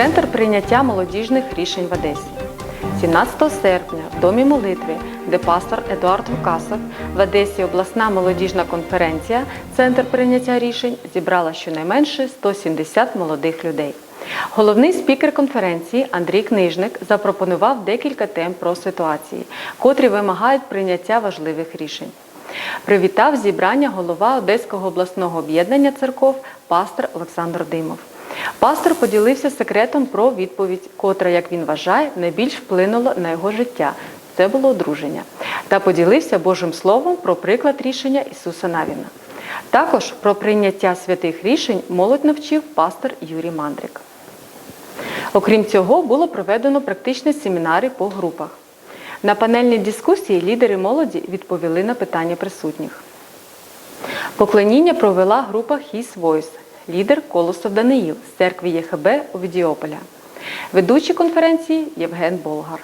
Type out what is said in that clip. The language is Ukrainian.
Центр прийняття молодіжних рішень в Одесі. 17 серпня в Домі молитви, де пастор Едуард Лукасов, в Одесі обласна молодіжна конференція Центр прийняття рішень зібрала щонайменше 170 молодих людей. Головний спікер конференції Андрій Книжник запропонував декілька тем про ситуації, котрі вимагають прийняття важливих рішень. Привітав зібрання голова Одеського обласного об'єднання церков пастор Олександр Димов. Пастор поділився секретом про відповідь, котра, як він вважає, найбільш вплинула на його життя. Це було одруження. Та поділився Божим Словом про приклад рішення Ісуса Навіна. Також про прийняття святих рішень молодь навчив пастор Юрій Мандрик. Окрім цього, було проведено практичні семінари по групах. На панельній дискусії лідери молоді відповіли на питання присутніх. Поклоніння провела група His Voice, лідер Колосов Даниїл з церкви ЄХБ Овідіополя. Ведучий конференції Євген Болгар.